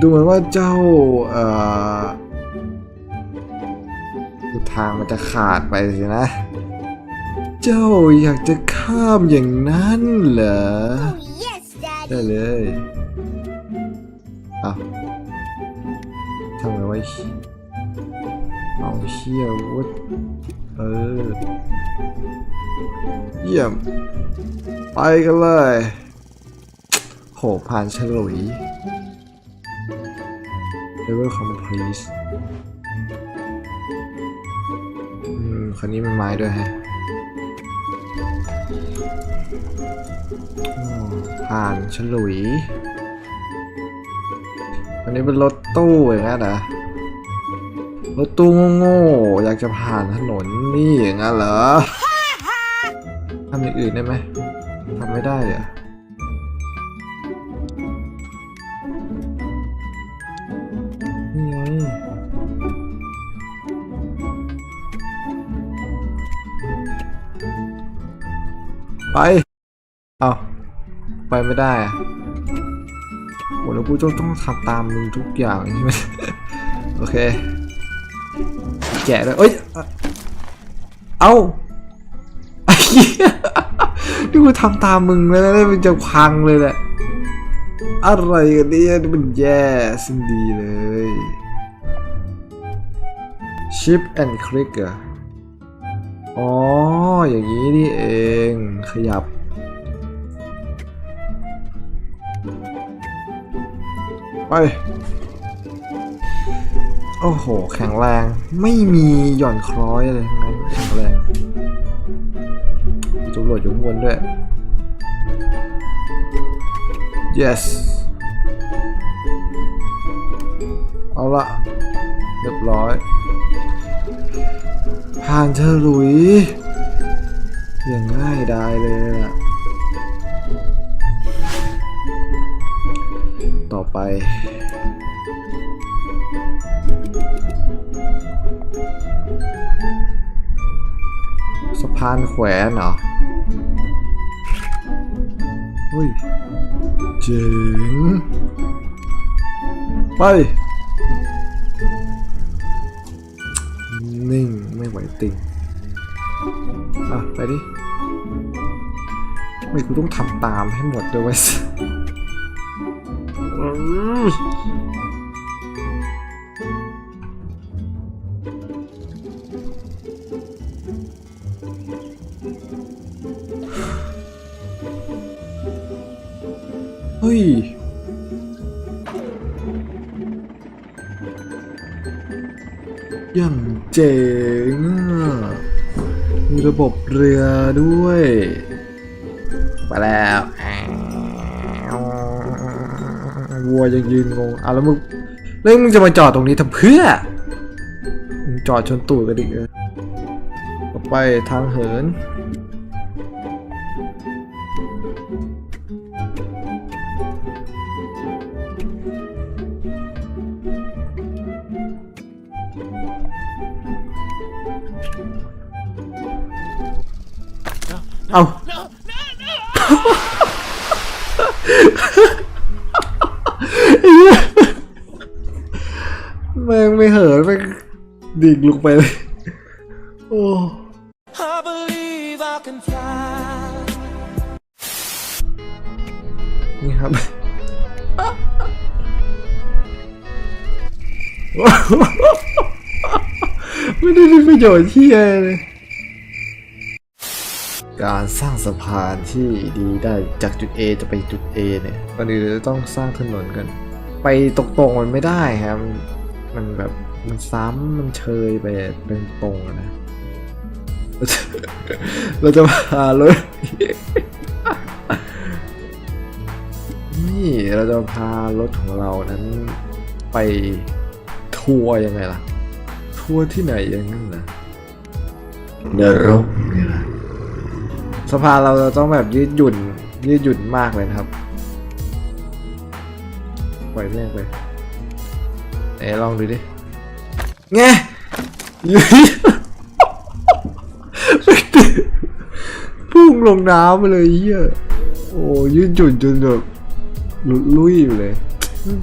ดูเหมือนว่าเจ้าเอ่อทางมันจะขาดไปสินะ เจ้าอยากจะข้ามอย่างนั้นเหรอ Oh, yes, ได้ Daddy. เลยเอาทำไงไว้เอาเชี่ยวุฒเออ เยี่ยม ไปกันเลย โหผ่านฉลุย level complete อืมคันนี้มันไม้ด้วยฮะผ่านฉลุย อันนี้เป็นรถตู้อย่างนั้นเหรอ รถตู้โง่ๆอยากจะผ่านถนนนี่อย่างนั้นเหรอ ทำอย่างอื่นได้ไหมทำไม่ได้อนี่ ไป เอาไปไม่ได้อะโหแล้วกูต้องต้องทำตามมึงทุกอย่างใช่ไหมโอเค แกะเลยเอ้ย เอาไอ้เหี้ยนี่กูทำตามมึงแล้วนะมันจะพังเลยแหละอะไรกันเนี่ยนี่มันแย่สิ้นดีเลย Shift and click เหรอะ อ๋อ อย่างนี้นี่เอง ขยับ ไป โอ้โห แข็งแรง ไม่มีหย่อนคล้อยอะไรทั้งนั้นแข็งแรงตำรวจอยู่ข้างบนด้วย yes เอาละเรียบร้อย ผ่านเธอหลุย อย่างง่ายดายเลยล่ะต่อไป สะพานแขวนเหรอเฮ้ยเจ๋งไป ไม่ไหวติงอะ ไปดิไม่กูต้องทำตามให้หมดด้วยเวยอื้อเฮ้ยอย่าง เจ๋งอะมีระบบเรือด้วย ไปแล้ววัวยังยืนงงอะแล้วมึงแล้วมึงจะมาจอดตรงนี้ทำเพื่อ มึงจอดชนตูดกันดิเออต่อไปทางเหิน แม่งไม่เหินแม่งดิ่งลงไปเลย โอ้ I believe I can fly. นี่ครับไม่ได้มีประโยชน์ที่อะไรเลยการสร้างสะพานที่ดีได้จากจุด A จะไปจุด A เนี่ยก่อนอื่นเราจะต้องสร้างถนนกัน ไปตรงๆมันไม่ได้ครับ มันแบบมันซ้ำมันเชยไปเป็นตรงอะนะเราจะเราจะพารถนี่เราจะพารถของเรานั้นไปทัวร์ยังไงล่ะ ทัวร์ที่ไหนอย่างนั้นนะนรกนี่ล่ะสะพานเราจะต้องแบบยืดหยุ่นยืดหยุ่นมากเลยนะครับ ปล่อยแม่งไป ไหนลองดูดิไงพุ่งลงน้ำไปเลยเฮียโอ้ยืดหยุ่นจนแบบหลุดลุยอยู่เลย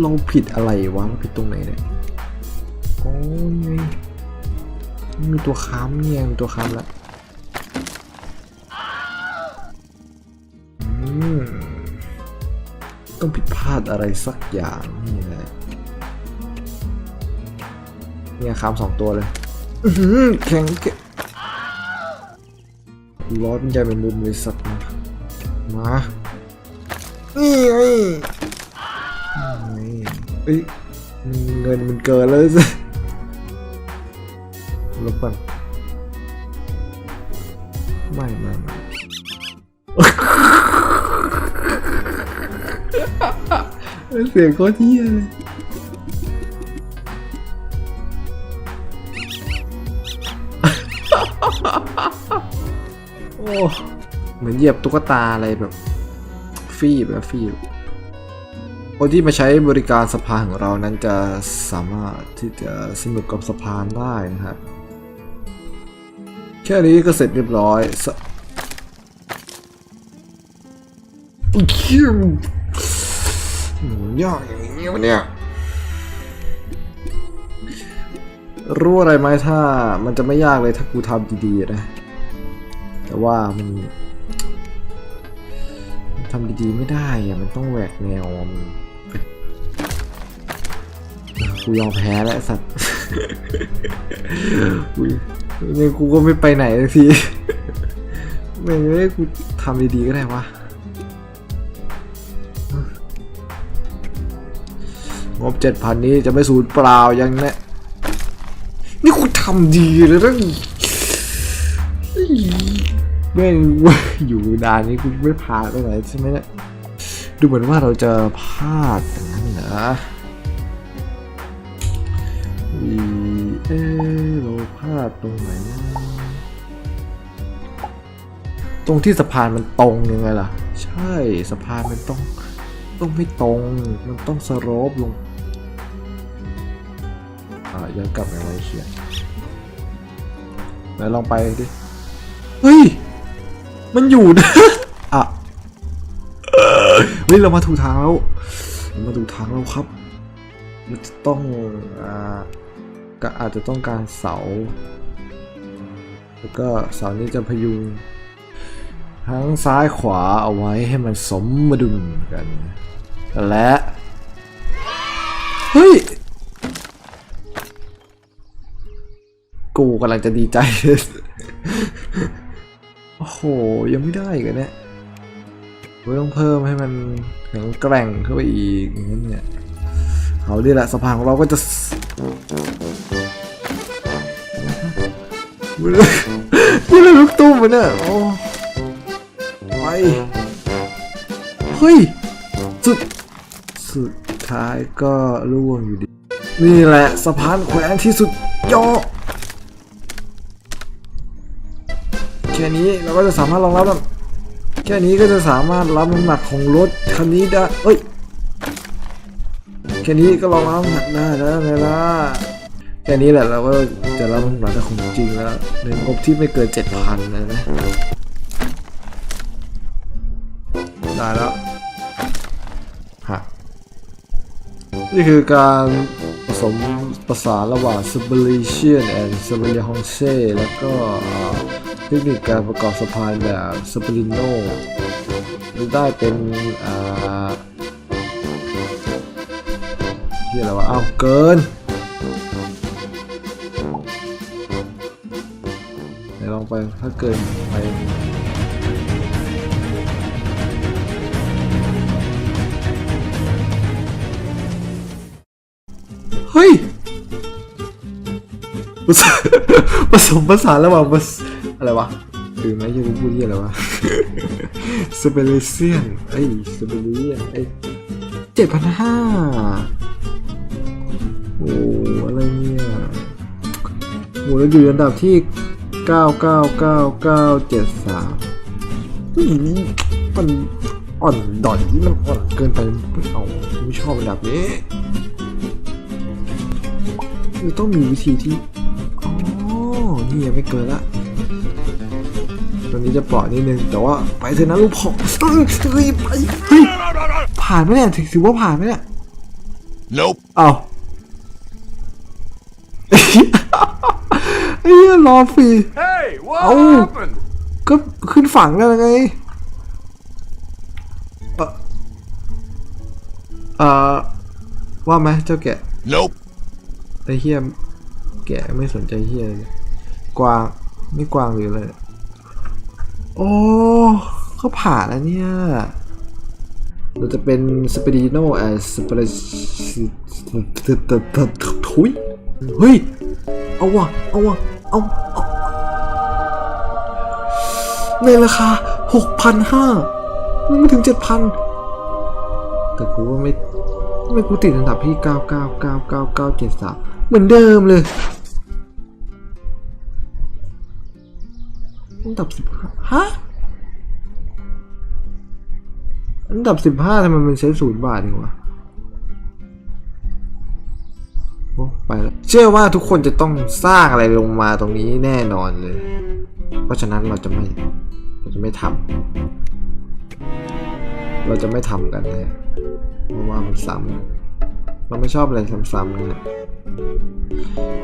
เราผิดอะไรวะเราผิดตรงไหนเนี่ยโอ้ยมีตัวค้ำเนี่ยมีตัวค้ำแล้วอืมต้องผิดพลาดอะไรสักอย่างนี่ เนี่ยค้ำสองตัวเลยอื้อหือแข็งแกร่งร้อนใหญ่เป็นมุมเลยสัตว์มามานี่ไงนี่ไงเอ้ยเงินมันเกินแล้วสิลบก่อนไม่ไม่ไม่เสียงโคตรเที่ยเลย โอ้เหมือนเหยียบตุ๊กตาอะไรแบบฟีบแบบฟีบคนที่มาใช้บริการสะพานของเรานั้นจะสามารถที่จะสนุกกับสะพานได้นะครับ แค่นี้ก็เสร็จเรียบร้อยสะอุ๊ยคิวหืมยากอย่างนี้วะเนี่ย รู้อะไรไหมถ้ามันจะไม่ยากเลยถ้ากูทำดีๆนะ แต่ว่ามันทำดีๆไม่ได้อะมันต้องแหวกแนวมันกูยอมแพ้แล้วสัตว์กูยังกูก็ไม่ไปไหนสักทีไม่งเลยกูทำดีๆก็ได้วะงบเจ็ดพันนี้จะไม่สูญเปล่ายังแน่นี่กูทำดีเลยนะ แม่งเว้ยอยู่ด่านนี้กูไม่พลาดไปไหนใช่ไหมเนี่ยดูเหมือนว่าเราจะพลาดอย่างนั้นเหรออีเราพลาดตรงไหนนะตรงที่สะพานมันตรงยังไงล่ะ ใช่สะพานมันต้องต้องไม่ตรง มันต้องสโลปลง อ่าย้อนกลับไปไว้เขียนไหนลองไปดิ เฮ้ย มันอยู่นะอะเฮ้ยเรามาถูกทางแล้วเรามาถูกทางแล้วครับ มันจะต้องอ่าก็อาจจะต้องการเสา แล้วก็เสานี้จะพยุงทั้งซ้ายขวาเอาไว้ให้มันสมดุลกัน และเฮ้ยกูกำลังจะดีใจ โห ยังไม่ได้อีกเนี่ยเราต้องเพิ่มให้มันแข็งแกร่งเข้าไปอีกอย่างนั้เนี่ยเอาดิแหละสะพานของเราก็จะนี่เลยลูกตุ้มมันเนี่ยโอ้ไปเฮ้ยสุดสุดท้ายก็ร่วงอยู่ดี นี่แหละสะพานแขวนที่สุดยอด ค่นี้เราก็จะสามารถรองรับน้ำแค่นี้ก็จะสามารถรับน้ำหนักของรถคันนี้ได้เอ้ยแค่นี้ก็รองรับน้ำหนักได้แล้วไงล่ะแค่นี้แหละเราก็จะรับน้ำหนักได้ของจริงแล้วในงบที่ไม่เกินเจ็ดพันนะนะได้แล้วฮะนี่คือการผสมประสานระหว่าง s u b l i t i o n and s u b l i h o n c e แล้วก็ เทคนิคการประกอบสะพานแบบ s p r i n o ได้เป็นอ่าที่อะไรวะอ้าวเกินไหนลองไปถ้าเกินไปเฮ้ยผสมผสมผสานระหว่างผส อะไรวะคือไหมยังพูดที่อะไรวะสเปเรเซียนไอ้สเปเรียนไอ้เจ็ดพันห้าโอ้อะไรเนี่ยโอ้แล้วอยู่อันดับที่เก้าเก้าเก้าเก้าเจ็ดสามนี่มันอ่อนดอยมันอ่อนเกินไปไม่เอาไม่ชอบอันดับนี้มันต้องมีวิธีที่ อ๋อ นี่ยังไม่เกินละ ตอนนี้จะปล่อยนิดนึง แต่ว่าไปเถอะนะลูกพ่อเฮ้ยเฮ้ยไปเฮ้ยผ่านไหมเนี่ยถือถือว่าผ่านไหมเนี่ย Nope. เอาไอ้เหี้ยรอฟรี Hey, what Oh. happened? ก็ขึ้นฝั่งแล้วไงเอ่อเอ่อว่าไหมเจ้าแกะ Nope. ไอ้เฮียแกะไม่สนใจเฮียเลยกวาง ไม่กวางหรืออะไรเลย โอ้เขาผ่านแล้วเนี่ย เราจะเป็นสเปดิโนแอสเปรทุยเฮ้ย เอาวะเอาวะเอาในราคาหกพันห้าไม่ถึงเจ็ดพันแต่กูว่าไม่ไม่กูติดอันดับที่เก้าเก้าเก้าเก้าเก้าเจ็ดสามเหมือนเดิมเลย อันดับสิบห้าฮะ อันดับสิบห้าทำไมมันใช้ศูนย์บาทเองวะโอ้ไปแล้ว เชื่อว่าทุกคนจะต้องสร้างอะไรลงมาตรงนี้แน่นอนเลย เพราะฉะนั้นเราจะไม่ เราจะไม่ทำ เราจะไม่ทำกันนะเพราะว่ามันซ้ำเราไม่ชอบอะไรซ้ำๆนะ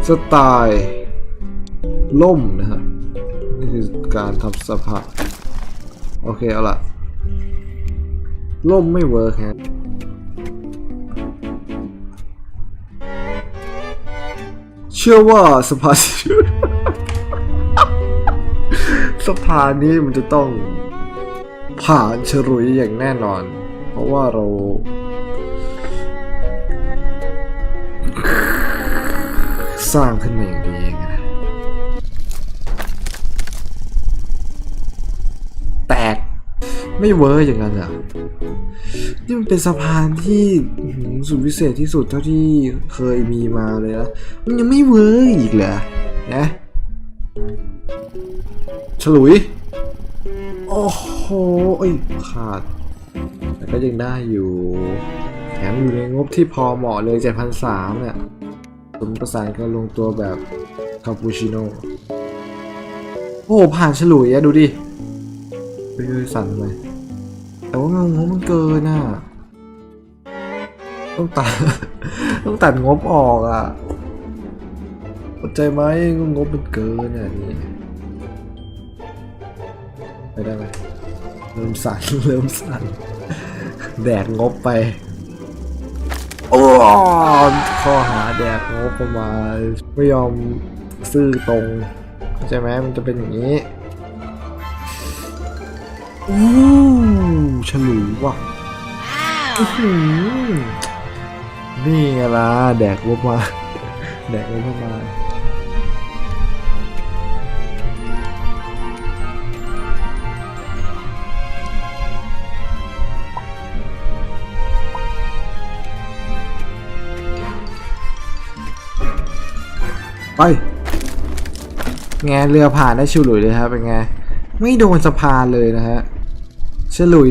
สไตล์ล่มนะฮะ นี่คือการทำสภาพโอเค เอาละล่มไม่เวิร์กฮะเชื่อว่าสภาสภานี้มันจะต้องผ่านฉลุยอย่างแน่นอน เพราะว่าเราสร้างขึ้นมาอย่างดีนะ ไม่เวิร์กอย่างนั้นเหรอนี่มันเป็นสะพานที่สุดวิเศษที่สุดเท่าที่เคยมีมาเลยนะมันยังไม่เวิร์กอีกเหรอนะฉลุย โอ้โหเอ้ขาด แต่ก็ยังได้อยู่ แถมอยู่ในงบที่พอเหมาะเลย7,300เนี่ยสมประสานกันลงตัวแบบคาปูชิโน่โอ้โหผ่านฉลุยอะดูดิไปดูสั่นทำไม แต่ว่างงบมันเกินอะ ต้องตัด ต้องตัดงบออกอะเข้าใจไหมงบมันเกินอะนี่ไปได้ไหมเริ่มสั่นเริ่มสั่นแดกงบไป โอ้ข้อหาแดกงบประมาณไม่ยอมซื่อตรงเข้าใจไหมมันจะเป็นอย่างนี้อู้ ฉลุยว่ะอื้อหือนี่ไงล่ะแดกลบมา แดกลบมาไปไงเรือผ่านได้ฉลุยเลยครับเป็นไง ไม่โดนสะพานเลยนะฮะฉลุย